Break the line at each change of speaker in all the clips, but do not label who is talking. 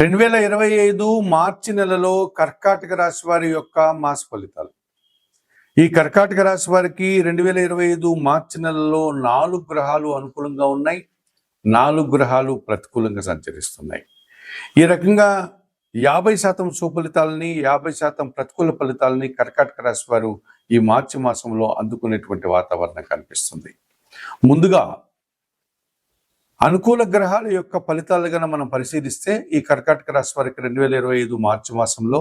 రెండు వేల ఇరవై ఐదు మార్చి నెలలో కర్కాటక రాశి వారి యొక్క మాస ఫలితాలు. ఈ కర్కాటక రాశి వారికి రెండు వేల ఇరవై ఐదు మార్చి నెలలో నాలుగు గ్రహాలు అనుకూలంగా ఉన్నాయి. నాలుగు గ్రహాలు ప్రతికూలంగా సంచరిస్తున్నాయి. ఈ రకంగా యాభై శాతం సుఫలితాలని యాభై శాతం ప్రతికూల ఫలితాలని కర్కాటక రాశి వారు ఈ మార్చి మాసంలో అందుకునేటువంటి వాతావరణం కనిపిస్తుంది. ముందుగా అనుకూల గ్రహాల యొక్క ఫలితాలు గన మనం పరిశీలిస్తే ఈ కర్కాటక రాశి వారికి రెండు వేల ఇరవై ఐదు మార్చి మాసంలో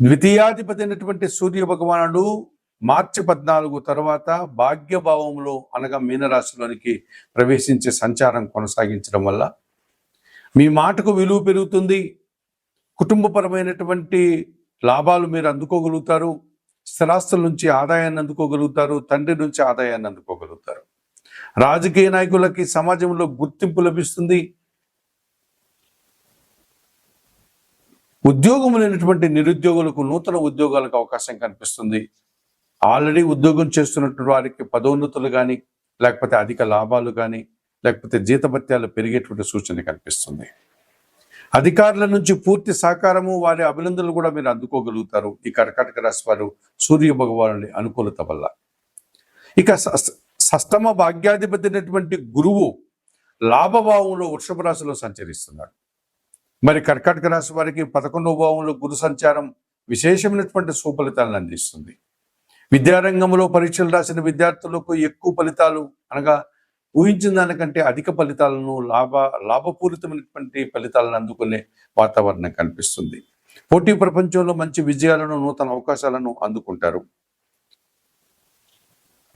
ద్వితీయాధిపతి అయినటువంటి సూర్య భగవానుడు మార్చి పద్నాలుగు తర్వాత భాగ్యభావంలో అనగా మీనరాశిలోనికి ప్రవేశించే సంచారం కొనసాగించడం వల్ల మీ మాటకు విలువ పెరుగుతుంది. కుటుంబపరమైనటువంటి లాభాలు మీరు అందుకోగలుగుతారు. స్థిరాస్తుల నుంచి ఆదాయాన్ని అందుకోగలుగుతారు. తండ్రి నుంచి ఆదాయాన్ని అందుకోగలుగుతారు. రాజకీయ నాయకులకి సమాజంలో గుర్తింపు లభిస్తుంది. ఉద్యోగం లేనటువంటి నిరుద్యోగులకు నూతన ఉద్యోగాలకు అవకాశం కనిపిస్తుంది. ఆల్రెడీ ఉద్యోగం చేస్తున్నటువంటి వారికి పదోన్నతులు కానీ లేకపోతే అధిక లాభాలు కానీ లేకపోతే జీతభత్యాలు పెరిగేటువంటి సూచన కనిపిస్తుంది. అధికారుల నుంచి పూర్తి సహకారము వారి అభినందనలు కూడా మీరు అందుకోగలుగుతారు. ఈ కర్కాటక రాశి వారు సూర్య భగవానుడి అనుకూలత వల్ల. ఇక సష్టమ భాగ్యాధిపతి అయినటువంటి గురువు లాభభావంలో వృషభ రాశిలో సంచరిస్తున్నాడు. మరి కర్కాటక రాశి వారికి పదకొండవ భావంలో గురు సంచారం విశేషమైనటువంటి సుఫలితాలను అందిస్తుంది. విద్యారంగంలో పరీక్షలు రాసిన విద్యార్థులకు ఎక్కువ ఫలితాలు అనగా ఊహించిన దానికంటే అధిక ఫలితాలను లాభ లాభపూరితమైనటువంటి ఫలితాలను అందుకునే వాతావరణం కనిపిస్తుంది. పోటీ ప్రపంచంలో మంచి విజయాలను నూతన అవకాశాలను అందుకుంటారు.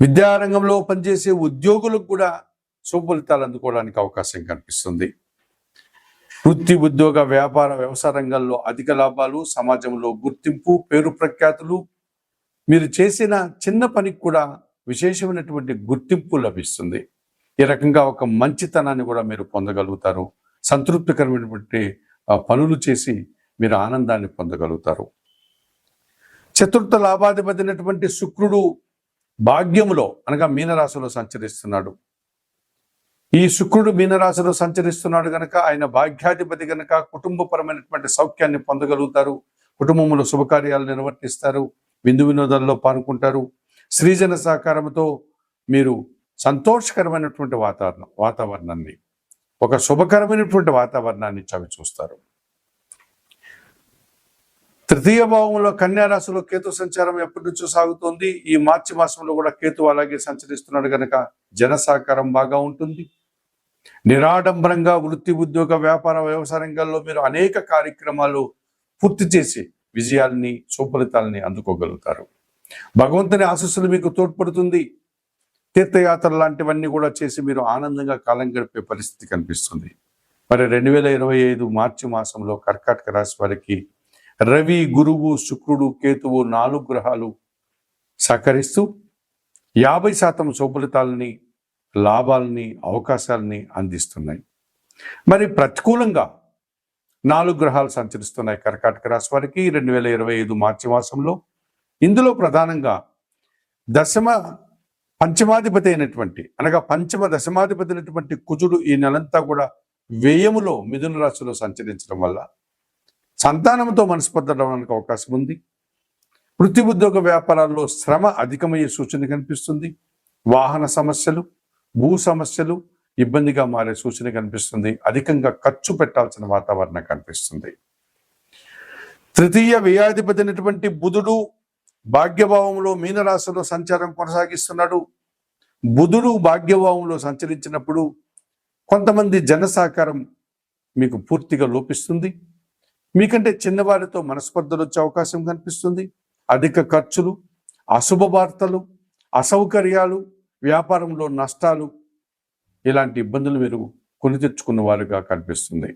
విద్యారంగంలో పనిచేసే ఉద్యోగులకు కూడా సుఫలితాలు అందుకోవడానికి అవకాశం కనిపిస్తుంది. వృత్తి ఉద్యోగ వ్యాపార వ్యవసాయ రంగాల్లో అధిక లాభాలు సమాజంలో గుర్తింపు పేరు ప్రఖ్యాతులు మీరు చేసిన చిన్న పనికి కూడా విశేషమైనటువంటి గుర్తింపు లభిస్తుంది. ఈ రకంగా ఒక మంచితనాన్ని కూడా మీరు పొందగలుగుతారు. సంతృప్తికరమైనటువంటి పనులు చేసి మీరు ఆనందాన్ని పొందగలుగుతారు. చతుర్థ లాభాధిపతినటువంటి శుక్రుడు భాగ్యములో అనగా మీనరాశిలో సంచరిస్తున్నాడు. ఈ శుక్రుడు మీనరాశిలో సంచరిస్తున్నాడు గనక ఆయన భాగ్యాధిపతి గనక కుటుంబపరమైనటువంటి సౌఖ్యాన్ని పొందగలుగుతారు. కుటుంబంలో శుభకార్యాలు నిర్వర్తిస్తారు. విందు వినోదాల్లో పాల్గొంటారు. సృజన సహకారంతో మీరు సంతోషకరమైనటువంటి వాతావరణం వాతావరణాన్ని ఒక శుభకరమైనటువంటి వాతావరణాన్ని చవి చూస్తారు తృతీయ భావంలో కన్యారాశిలో కేతు సంచారం ఎప్పటి నుంచో సాగుతోంది. ఈ మార్చి మాసంలో కూడా కేతు అలాగే సంచరిస్తున్నాడు కనుక జన సహకారం బాగా ఉంటుంది. నిరాడంబరంగా వృత్తి ఉద్యోగ వ్యాపార వ్యవసాయ రంగాల్లో మీరు అనేక కార్యక్రమాలు పూర్తి చేసి విజయాల్ని సుఫలితాలని అందుకోగలుగుతారు. భగవంతుని ఆశస్సులు మీకు తోడ్పడుతుంది. తీర్థయాత్ర లాంటివన్నీ కూడా చేసి మీరు ఆనందంగా కాలం గడిపే పరిస్థితి కనిపిస్తుంది. మరి రెండు వేల ఇరవై ఐదు మార్చి మాసంలో కర్కాటక రాశి వారికి రవి గురువు శుక్రుడు కేతువు నాలుగు గ్రహాలు సహకరిస్తూ యాభై శాతం సుఫలితాలని లాభాలని అవకాశాలని అందిస్తున్నాయి. మరి ప్రతికూలంగా నాలుగు గ్రహాలు సంచరిస్తున్నాయి కర్కాటక రాశి వారికి. రెండు వేల ఇరవై ఐదు మార్చి మాసంలో ఇందులో ప్రధానంగా దశమ పంచమాధిపతి అయినటువంటి అనగా పంచమ దశమాధిపతి అయినటువంటి కుజుడు ఈ నెలంతా కూడా వ్యయములో మిథున రాశిలో సంచరించడం వల్ల సంతానంతో మనస్పర్ధడానికి అవకాశం ఉంది. వృత్తి ఉద్యోగ వ్యాపారాల్లో శ్రమ అధికమయ్యే సూచన కనిపిస్తుంది. వాహన సమస్యలు భూ సమస్యలు ఇబ్బందిగా మారే సూచన కనిపిస్తుంది. అధికంగా ఖర్చు పెట్టాల్సిన వాతావరణం కనిపిస్తుంది. తృతీయ వ్యయాధిపతి అయినటువంటి బుధుడు భాగ్యభావంలో మీనరాశిలో సంచారం కొనసాగిస్తున్నాడు. బుధుడు భాగ్యభావంలో సంచరించినప్పుడు కొంతమంది జన సహకారం మీకు పూర్తిగా లోపిస్తుంది. మీకంటే చిన్నవారితో మనస్పర్ధలు వచ్చే అవకాశం కనిపిస్తుంది. అధిక ఖర్చులు అశుభ వార్తలు అసౌకర్యాలు వ్యాపారంలో నష్టాలు ఇలాంటి ఇబ్బందులు మీరు కొని తెచ్చుకున్న వారుగా కనిపిస్తుంది.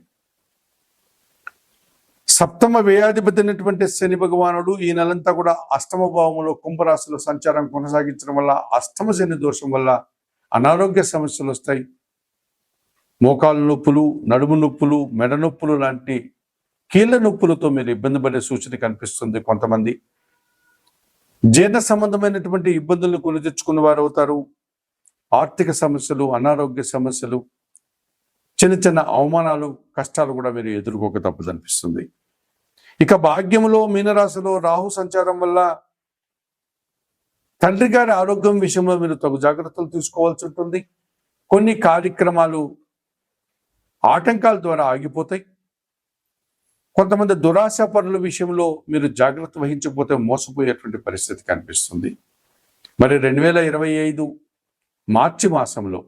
సప్తమ వ్యయాధిపతి అయినటువంటి శని భగవానుడు ఈ నెలంతా కూడా అష్టమ భావంలో కుంభరాశిలో సంచారం కొనసాగించడం వల్ల అష్టమ శని దోషం వల్ల అనారోగ్య సమస్యలు వస్తాయి. మోకాలు నొప్పులు నడుము నొప్పులు మెడ నొప్పులు లాంటి కీళ్ళ నొప్పులతో మీరు ఇబ్బంది పడే సూచన కనిపిస్తుంది కొంతమంది. జీర్ణ సంబంధమైనటువంటి ఇబ్బందులను కొని తెచ్చుకున్న వారు అవుతారు. ఆర్థిక సమస్యలు అనారోగ్య సమస్యలు చిన్న చిన్న అవమానాలు కష్టాలు కూడా మీరు ఎదుర్కోక తప్పదనిపిస్తుంది ఇక భాగ్యములో మీనరాశిలో రాహు సంచారం వల్ల తండ్రి గారి ఆరోగ్యం విషయంలో మీరు తగు జాగ్రత్తలు తీసుకోవాల్సి ఉంటుంది. కొన్ని కార్యక్రమాలు ఆటంకాల ద్వారా ఆగిపోతాయి. కొంతమంది దురాశ పనుల విషయంలో మీరు జాగ్రత్త వహించకపోతే మోసపోయేటువంటి పరిస్థితి కనిపిస్తుంది. మరి రెండు వేల ఇరవై ఐదు మార్చి మాసంలో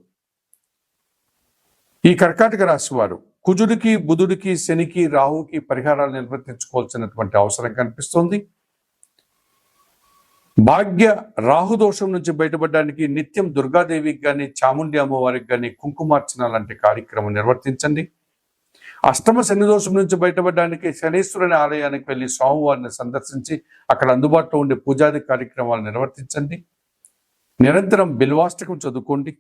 ఈ కర్కాటక రాశి వారు కుజుడికి బుధుడికి శనికి రాహుకి పరిహారాలు నిర్వర్తించుకోవాల్సినటువంటి అవసరం కనిపిస్తుంది. భాగ్య రాహు దోషం నుంచి బయటపడడానికి నిత్యం దుర్గాదేవికి కానీ చాముండి అమ్మవారికి కానీ కుంకుమార్చన లాంటి కార్యక్రమం నిర్వర్తించండి. అష్టమ శని దోషం నుంచి బయటపడడానికి శనీశ్వరుని ఆలయానికి వెళ్ళి స్వామివారిని సందర్శించి అక్కడ అందుబాటులో ఉండే పూజాది కార్యక్రమాలు నిర్వర్తించండి. నిరంతరం బిల్వాష్టకం చదువుకోండి.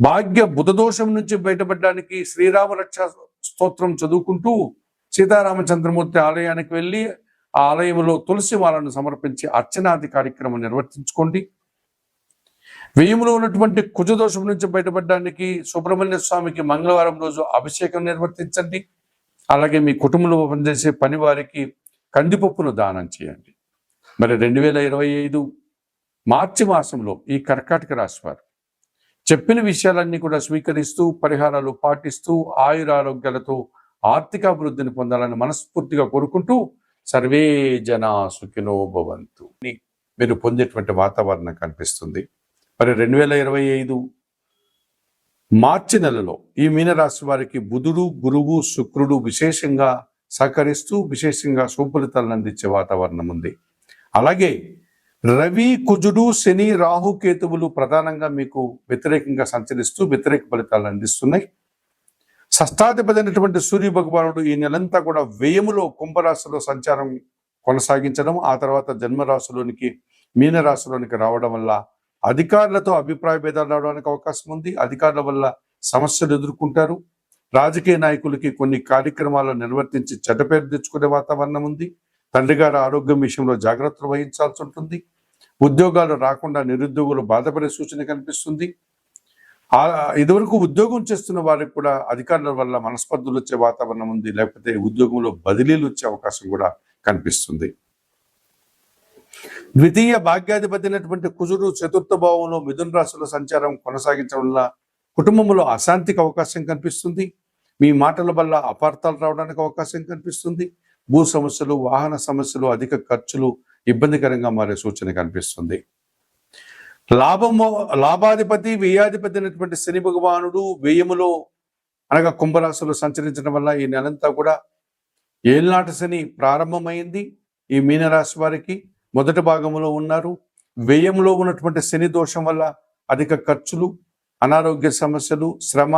భాగ్య బుధ దోషం నుంచి బయటపడడానికి శ్రీరామ రక్ష స్తోత్రం చదువుకుంటూ సీతారామచంద్రమూర్తి ఆలయానికి వెళ్ళి ఆ ఆలయంలో తులసి మాలను సమర్పించి అర్చనాది కార్యక్రమం నిర్వర్తించుకోండి. వ్యయములో ఉన్నటువంటి కుజదోషం నుంచి బయటపడడానికి సుబ్రహ్మణ్య స్వామికి మంగళవారం రోజు అభిషేకం నిర్వర్తించండి. అలాగే మీ కుటుంబంలో పనిచేసే పని వారికి కందిపప్పును దానం చేయండి. మరి రెండు వేల ఇరవై ఐదు మార్చి మాసంలో ఈ కర్కాటక రాశి వారు చెప్పిన విషయాలన్నీ కూడా స్వీకరిస్తూ పరిహారాలు పాటిస్తూ ఆయురారోగ్యాలతో ఆర్థికాభివృద్ధిని పొందాలని మనస్ఫూర్తిగా కోరుకుంటూ సర్వే జనా సుఖినో భవంతు. మీరు పొందేటువంటి వాతావరణం కనిపిస్తుంది. మరి రెండు వేల ఇరవై ఐదు మార్చి నెలలో ఈ మీనరాశి వారికి బుధుడు గురువు శుక్రుడు విశేషంగా సహకరిస్తూ విశేషంగా సుఫలితాలను అందించే వాతావరణం ఉంది. అలాగే రవి కుజుడు శని రాహు కేతువులు ప్రధానంగా మీకు వ్యతిరేకంగా సంచరిస్తూ వ్యతిరేక ఫలితాలను అందిస్తున్నాయి. షష్టాధిపతి అయినటువంటి సూర్య భగవానుడు ఈ నెలంతా కూడా వ్యయములో కుంభరాశిలో సంచారం కొనసాగించడం ఆ తర్వాత జన్మరాశిలోనికి మీనరాశిలోనికి రావడం వల్ల అధికారులతో అభిప్రాయ భేదాలు రావడానికి అవకాశం ఉంది. అధికారుల వల్ల సమస్యలు ఎదుర్కొంటారు. రాజకీయ నాయకులకి కొన్ని కార్యక్రమాలు నిర్వర్తించి చెడ్డ పేరు తెచ్చుకునే వాతావరణం ఉంది. తండ్రి గారి ఆరోగ్యం విషయంలో జాగ్రత్తలు వహించాల్సి ఉంటుంది. ఉద్యోగాలు రాకుండా నిరుద్యోగులు బాధపడే సూచన కనిపిస్తుంది. ఇదివరకు ఉద్యోగం చేస్తున్న వారికి కూడా అధికారుల వల్ల మనస్పర్ధలు వచ్చే వాతావరణం ఉంది. లేకపోతే ఉద్యోగంలో బదిలీలు వచ్చే అవకాశం కూడా కనిపిస్తుంది. ద్వితీయ భాగ్యాధిపతి అయినటువంటి కుజుడు చతుర్థ భావంలో మిథున రాశిలో సంచారం కొనసాగించడం వల్ల కుటుంబంలో అశాంతికి అవకాశం కనిపిస్తుంది. మీ మాటల వల్ల అపార్థాలు రావడానికి అవకాశం కనిపిస్తుంది. భూ సమస్యలు వాహన సమస్యలు అధిక ఖర్చులు ఇబ్బందికరంగా మారే సూచన కనిపిస్తుంది. లాభము లాభాధిపతి వ్యయాధిపతి అయినటువంటి శని భగవానుడు వ్యయములో అనగా కుంభరాశులు సంచరించడం వల్ల ఈ నెలంతా కూడా ఏళ్ళనాటి శని ప్రారంభమైంది. ఈ మీనరాశి వారికి మొదటి భాగంలో ఉన్నారు. వ్యయంలో ఉన్నటువంటి శని దోషం వల్ల అధిక ఖర్చులు అనారోగ్య సమస్యలు శ్రమ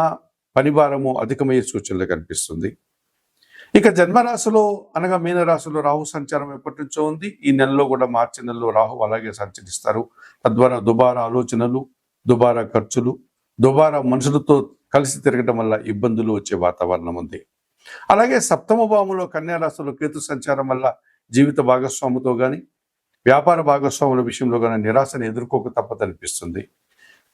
పనిభారము అధికమయ్యే సూచనలు కనిపిస్తుంది. ఇక జన్మరాశిలో అనగా మీనరాశిలో రాహు సంచారం ఎప్పటి నుంచో ఉంది. ఈ నెలలో కూడా మార్చి నెలలో రాహు అలాగే సంచరిస్తారు. తద్వారా దుబారా ఆలోచనలు దుబారా ఖర్చులు దుబారా మనుషులతో కలిసి తిరగడం వల్ల ఇబ్బందులు వచ్చే వాతావరణం ఉంది. అలాగే సప్తమ భావంలో కన్యా రాశిలో కేతు సంచారం వల్ల జీవిత భాగస్వాముతో కానీ వ్యాపార భాగస్వాముల విషయంలో కానీ నిరాశను ఎదుర్కోక తప్పదనిపిస్తుంది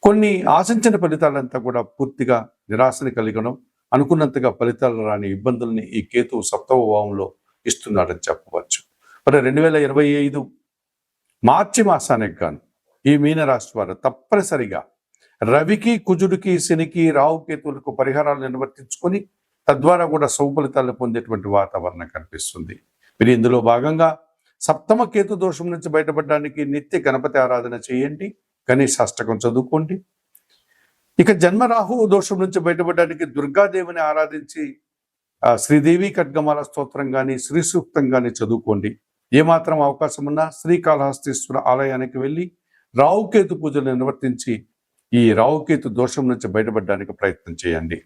కొన్ని ఆశించిన ఫలితాలంతా కూడా పూర్తిగా నిరాశని కలిగడం అనుకున్నంతగా ఫలితాలు రాని ఇబ్బందుల్ని ఈ కేతు సప్తవ భావంలో ఇస్తున్నాడని చెప్పవచ్చు. మరి రెండు వేల ఇరవై ఐదు మార్చి మాసానికి గాను ఈ మీనరాశి వారు తప్పనిసరిగా రవికి కుజుడికి శనికి రావు కేతువులకు పరిహారాలు నిర్వర్తించుకొని తద్వారా కూడా సౌఫలితాలు పొందేటువంటి వాతావరణం కనిపిస్తుంది. మీరు ఇందులో భాగంగా సప్తమ కేతు దోషం నుంచి బయటపడడానికి నిత్య గణపతి ఆరాధన చేయండి. గణేష్ అష్టకం చదువుకోండి. ఇక జన్మరాహు దోషం నుంచి బయటపడడానికి దుర్గాదేవిని ఆరాధించి శ్రీదేవి ఖడ్గమాల స్తోత్రం కానీ శ్రీ సూక్తం కానీ చదువుకోండి. ఏమాత్రం అవకాశం ఉన్నా శ్రీకాళహస్తీశ్వర ఆలయానికి వెళ్ళి రావుకేతు పూజలు నిర్వర్తించి ఈ రావుకేతు దోషం నుంచి బయటపడడానికి ప్రయత్నం చేయండి.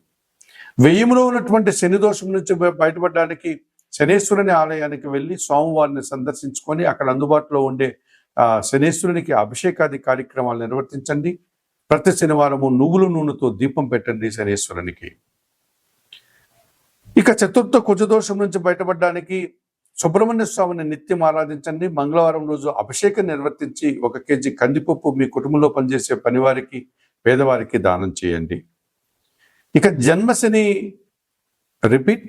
వెయ్యిములో ఉన్నటువంటి శని దోషం నుంచి బయటపడడానికి శనేశ్వరుని ఆలయానికి వెళ్ళి స్వామివారిని సందర్శించుకొని అక్కడ అందుబాటులో ఉండే శనేశ్వరునికి అభిషేకాది కార్యక్రమాలు నిర్వర్తించండి. ప్రతి శనివారము నువ్వుల నూనెతో దీపం పెట్టండి శనేశ్వరునికి. ఇక చతుర్థ కుజదోషం నుంచి బయటపడడానికి సుబ్రహ్మణ్య స్వామిని నిత్యం ఆరాధించండి. మంగళవారం రోజు అభిషేకం నిర్వర్తించి ఒక కేజీ కందిపప్పు మీ కుటుంబంలో పనిచేసే పనివారికి పేదవారికి దానం చేయండి. ఇక జన్మశని రిపీట్